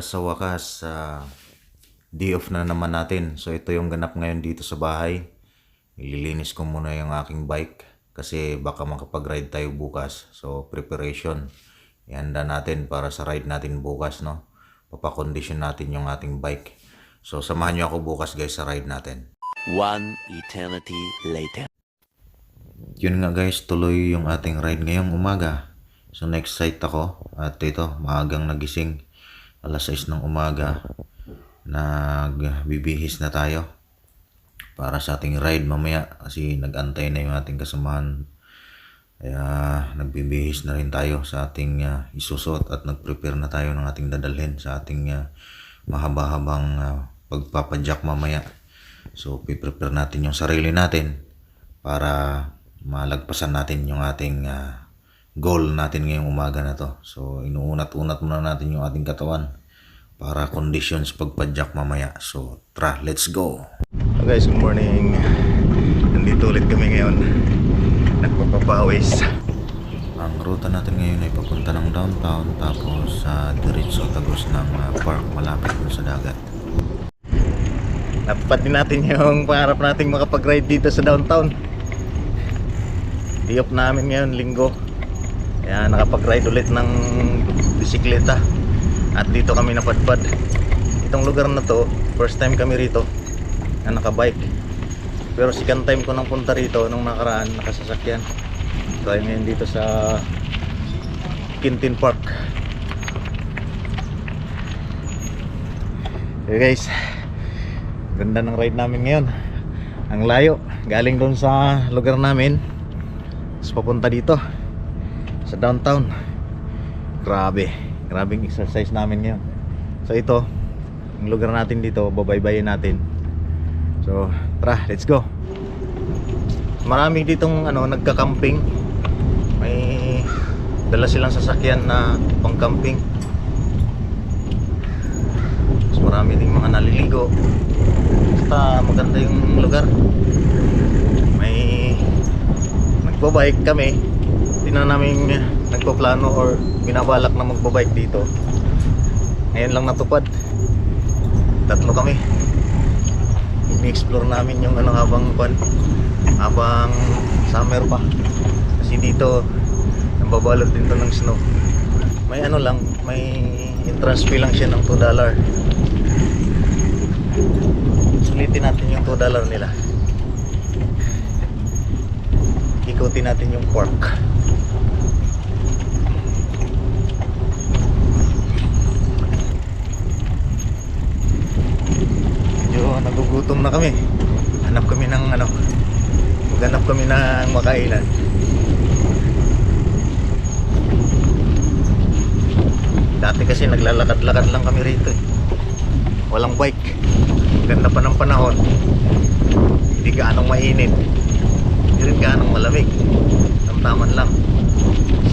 sa wakas, sa day off na naman natin. So ito yung ganap ngayon dito sa bahay. Ililinis ko muna yung aking bike kasi baka makapag-ride tayo bukas. So preparation. Ihanda natin para sa ride natin bukas, no? Papakondisyon natin yung ating bike. So samahan nyo ako bukas guys sa ride natin. One eternity later. Yun nga guys, tuloy yung ating ride ngayong umaga. So next site ako at ito, maagang nagising. Alas 6 ng umaga. Nagbibihis na tayo para sa ating ride mamaya kasi nagantay na yung ating kasamahan. Kaya nagbibihis na rin tayo sa ating uh, isusot at nagprepare na tayo ng ating dadalhin sa ating uh, mahaba-habang uh, pagpapadyak mamaya. So, piprepare natin yung sarili natin para malagpasan natin yung ating ah, goal natin ngayong umaga na to. So, inuunat-unat muna natin yung ating katawan para conditions pagpadyak mamaya. So, tara, let's go! guys, good morning. Nandito ulit kami ngayon. Nagpapapawis. Ang ruta natin ngayon ay papunta ng downtown tapos sa diretso tagos ng ah, park malapit sa dagat. Napad din natin yung pangarap nating makapag-ride dito sa downtown. Diop namin ngayon, linggo. Kaya nakapag-ride ulit ng bisikleta. At dito kami napadpad. Itong lugar na to, first time kami rito na nakabike. Pero second time ko nang punta rito nung nakaraan, nakasasakyan. Tayo ngayon dito sa Quintin Park. Okay guys, Ganda ng ride namin ngayon. Ang layo. Galing doon sa lugar namin. Tapos papunta dito. Sa downtown. Grabe. Grabing exercise namin ngayon. So ito. Ang lugar natin dito. Babaybayin natin. So tara, let's go. Marami ditong ano, nagka-camping. May dala silang sasakyan na pang-camping. Tapos marami ding mga naliligo basta maganda yung lugar may nagbabike kami na namin nagpaplano or binabalak na magbabike dito. Ngayon lang natupad. Tatlo kami. Ini-explore namin yung ano habang kwan habang summer pa. Kasi dito nababalot din to ng snow. May ano lang may entrance fee lang siya ng 2 dollar. Sulitin natin yung 2 dollar nila. Ikutin natin yung park medyo nagugutom na kami. Hanap kami ng ano maghanap kami ng makainan. Dati kasi naglalakad-lakad lang kami rito eh. walang bike. Ganda pa ng panahon. Hindi gaanong mainit. Hindi rin gaanong malamig. Tamtaman lang.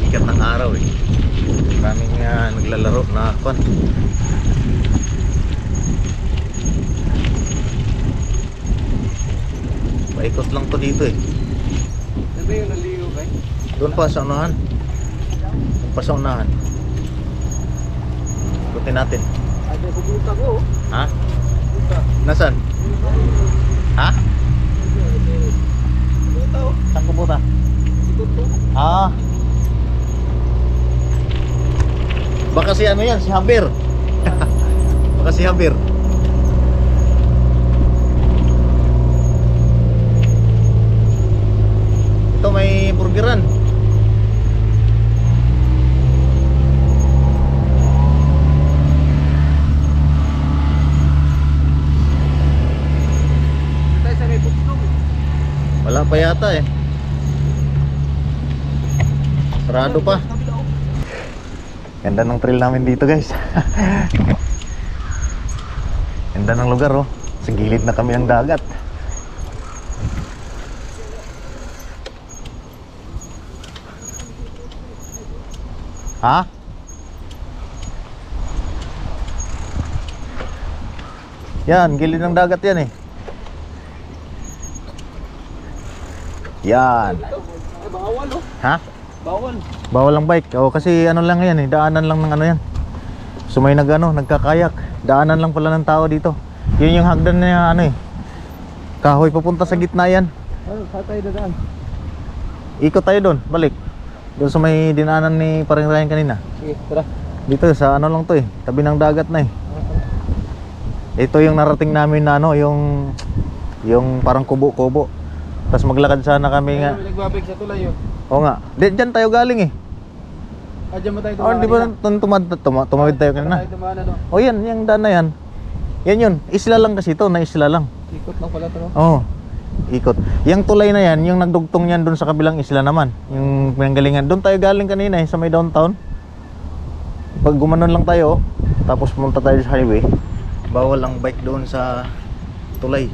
Sikat ng araw eh. Maraming uh, naglalaro na kwan paikot lang to dito eh Ano yung naligo kay? doon pa sa unahan doon pa sa unahan ikutin natin Ada pupunta ko. ha? Pupunta. nasan? ha? Pupunta ko. saan ko puta? Ikot ko. Ah. Baka si ano yan, si Habir. Baka si Habir. Ito may burgeran. Wala pa yata eh. Sarado pa. Ganda ng trail namin dito guys. Ganda ng lugar oh. Sa gilid na kami ng dagat. Ha? Yan, gilid ng dagat yan eh. Yan. Bawal oh. Ha? Bawal. Bawal ang bike. O kasi ano lang yan eh, daanan lang ng ano yan. So may nag ano, nagkakayak. Daanan lang pala ng tao dito. Yun yung hagdan na ano eh. Kahoy papunta sa gitna yan. Ano, saan tayo dadaan? Ikot tayo doon, balik. Doon sa may dinaanan ni Paring Ryan kanina. Sige, tara. Dito sa ano lang to eh, tabi ng dagat na eh. Ito yung narating namin na ano, yung yung parang kubo-kubo. Tapos maglakad sana kami nga. May nagbabig sa tulay yun. Oo nga. Di, dyan tayo galing eh. Ah, dyan ba tayo Oh, di ba nung tumad, tuma, tumawid tayo kanina? Tayo dumaan ano. Oh yan, yung daan na yan. Yan yun, isla lang kasi ito, na isla lang. Ikot lang pala ito? Oo. Ikot. Yung tulay na yan, yung nagdugtong yan doon sa kabilang isla naman. Yung pinanggalingan. Doon tayo galing kanina eh, sa may downtown. Pag gumanon lang tayo, tapos pumunta tayo sa highway, bawal ang bike doon sa tulay.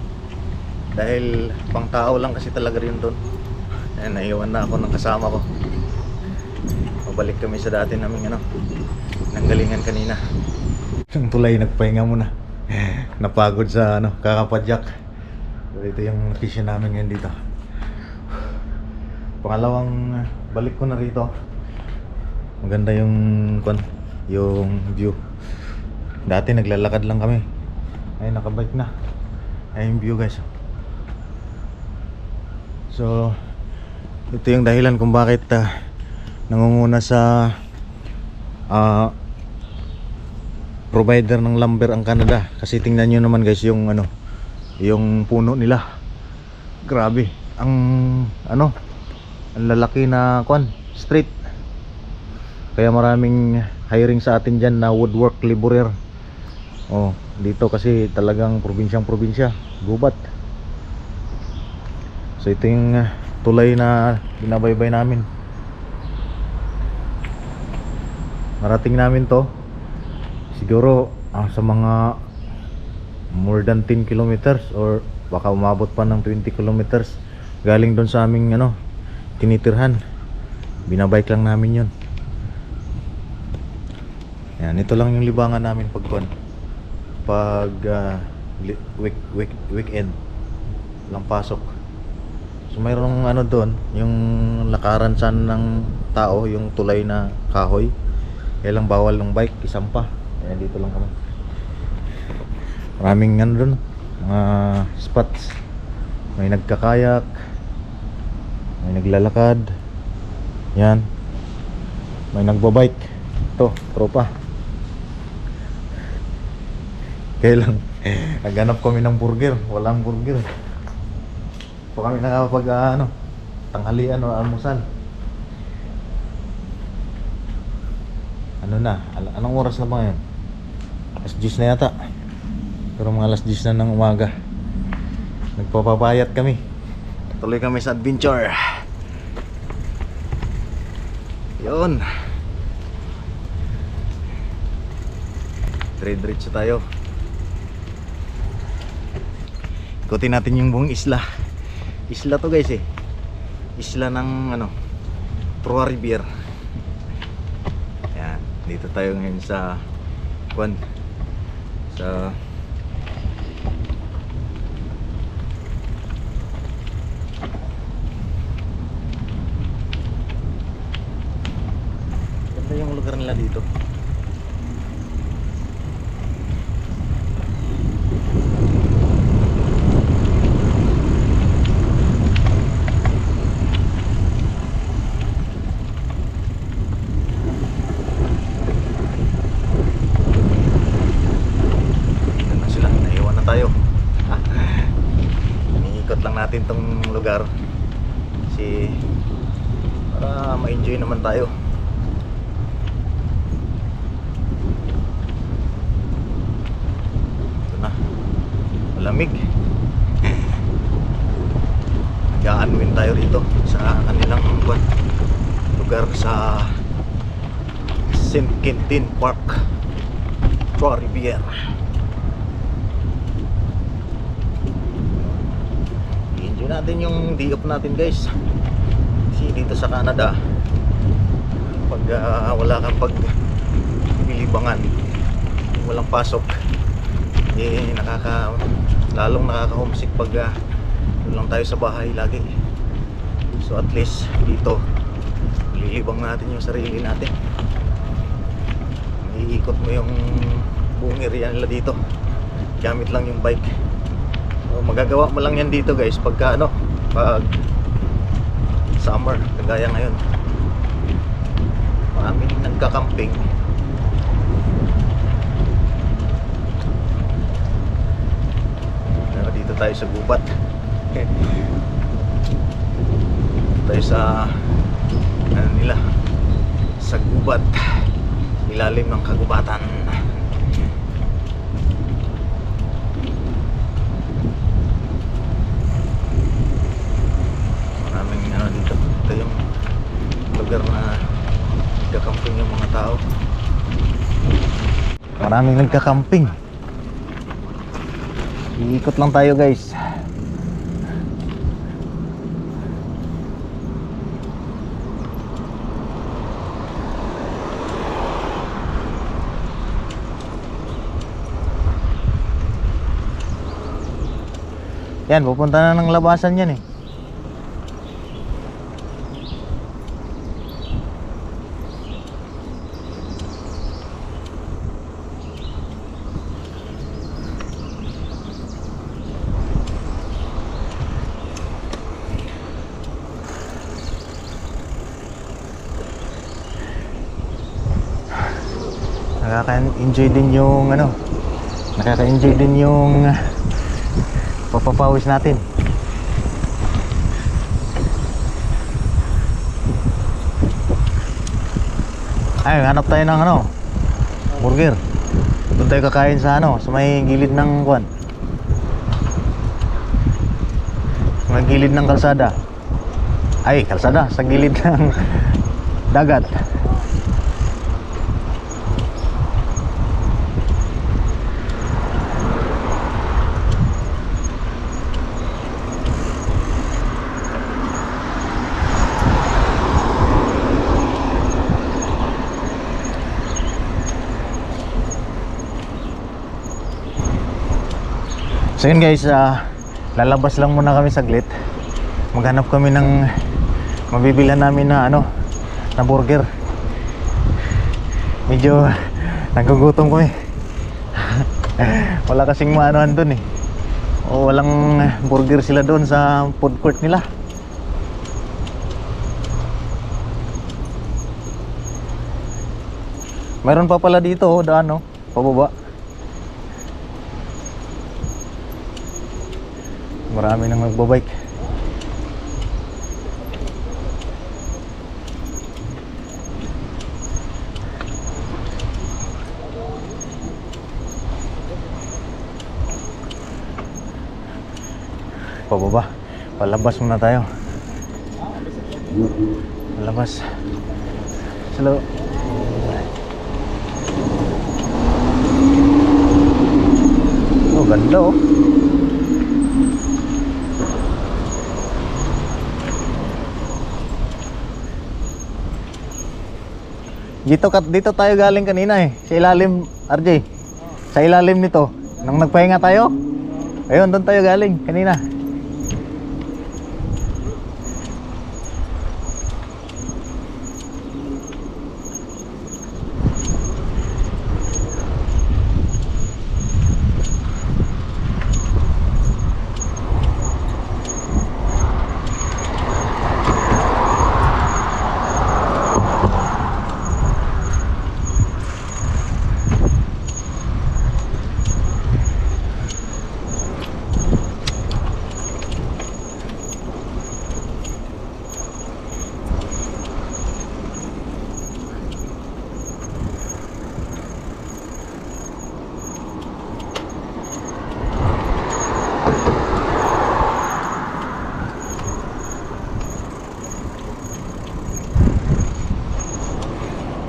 Dahil pang tao lang kasi talaga rin doon. Ayan, naiwan na ako ng kasama ko. Pabalik kami sa dati naming ano, nanggalingan kanina. Yung tulay, nagpahinga muna. Napagod sa ano, kakapadyak. So, ito yung location namin ngayon dito. Pangalawang uh, balik ko na rito. Maganda yung kwan, yung view. Dati naglalakad lang kami. Ay nakabike na. Ay yung view guys. So ito yung dahilan kung bakit uh, nangunguna sa ah provider ng lumber ang Canada kasi tingnan nyo naman guys yung ano yung puno nila. Grabe. Ang ano ang lalaki na kwan street. Kaya maraming hiring sa atin dyan na woodwork laborer. Oh dito kasi talagang probinsyang probinsya. Gubat. So ito yung uh, tulay na binabaybay namin. Narating namin to. Siguro ah, sa mga more than 10 kilometers or baka umabot pa ng 20 kilometers galing doon sa aming ano tinitirhan. Binabike lang namin yon yan ito lang yung libangan namin pag pag ah, li- week, week, weekend lang pasok. So mayroong ano doon yung lakaran saan ng tao yung tulay na kahoy. Kaya lang bawal ng bike isampa kaya dito lang kami maraming ano doon mga spots. May nagkakayak may naglalakad yan. May nagbabike. To tropa. Kaya lang naghanap kami ng burger. Walang burger. Po kami nakapag ah, ano tanghalian o almusal. Ano na? Anong oras na ba ngayon? Alas 10 na yata pero mga alas 10 na ng umaga. Nagpapapayat kami. Tuloy kami sa adventure. Yun. Dire-diretso tayo. Ikutin natin yung buong isla. Isla to guys eh. Isla ng ano Trois Riviere yan dito tayo ngayon sa kwan sa Ganda yung lugar nila dito. Natin tong lugar. Kasi para ma-enjoy naman tayo. Ito na. Malamig. Nag-aanwin tayo rito sa kanilang buwan lugar sa St. Quentin Park Trois Rivières enjoy natin yung day off natin guys kasi dito sa Canada pag ah, wala kang pag bilibangan walang pasok eh nakaka lalong nakaka homesick pag doon lang tayo sa bahay lagi. So at least dito lilibang natin yung sarili natin. Iikot mo yung buong area nila dito. Gamit lang yung bike. So, magagawa mo lang yan dito guys pagka ano pag summer kagaya ngayon. Maraming nagka-camping pero dito tayo sa gubat. Tayo sa ano nila sa gubat. Ilalim ng kagubatan. Maraming ano dito. Ito yung lugar na nagkakamping yung mga tao. Maraming nagkakamping iikot lang tayo guys Yan, pupunta na ng labasan yan eh. Nakaka-enjoy din yung ano, nakaka-enjoy din yung ah, papapawis natin. Ay, hanap tayo ng ano, burger. Doon tayo kakain sa ano, sa may gilid ng kwan. May gilid ng kalsada. Ay, kalsada, sa gilid ng dagat. So yun guys, ah, lalabas lang muna kami saglit. Maghanap kami ng mabibilhan namin na ano, na burger. Medyo nagugutom ko eh. Wala kasing maanohan dun eh. O walang burger sila doon sa food court nila. Meron pa pala dito, oh, daan oh, pababa. Marami nang nagbabike. Pababa. Palabas muna tayo. Palabas. Hello. Oh, ganda oh. Dito kat dito tayo galing kanina eh. Sa ilalim, RJ. Sa ilalim nito. Nang nagpahinga tayo. Ayun, doon tayo galing kanina.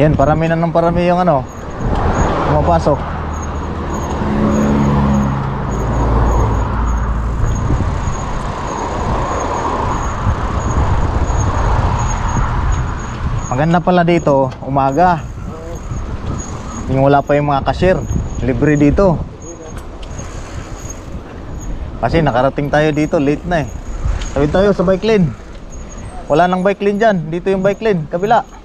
Yan, parami na ng parami yung ano. Pumapasok. Maganda pala dito, umaga. Yung wala pa yung mga cashier, libre dito. Kasi nakarating tayo dito, late na eh. Sabi tayo sa bike lane. Wala nang bike lane dyan. Dito yung bike lane, kabila.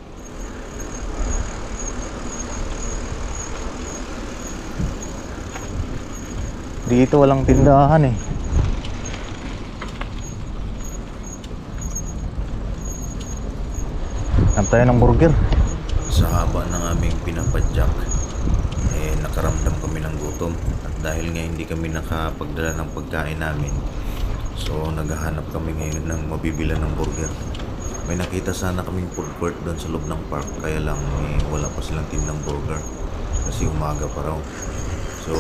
Dito walang tindahan eh. Hanap ng burger. Sa haba ng aming pinapadyak, eh nakaramdam kami ng gutom. At dahil nga hindi kami nakapagdala ng pagkain namin, so naghahanap kami ngayon ng mabibilan ng burger. May nakita sana kaming food court doon sa loob ng park, kaya lang eh, wala pa silang tindang burger. Kasi umaga pa raw. So,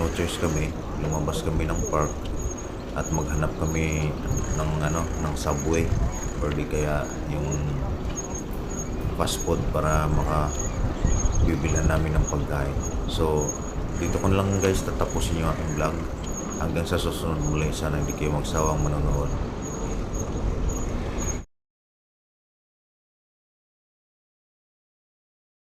no choice kami. Lumabas kami ng park at maghanap kami ng ano ng subway or di kaya yung fast food para maka bibilan namin ng pagkain. So, dito ko lang guys tatapusin yung aking vlog. Hanggang sa susunod muli, sana hindi kayo magsawang manonood.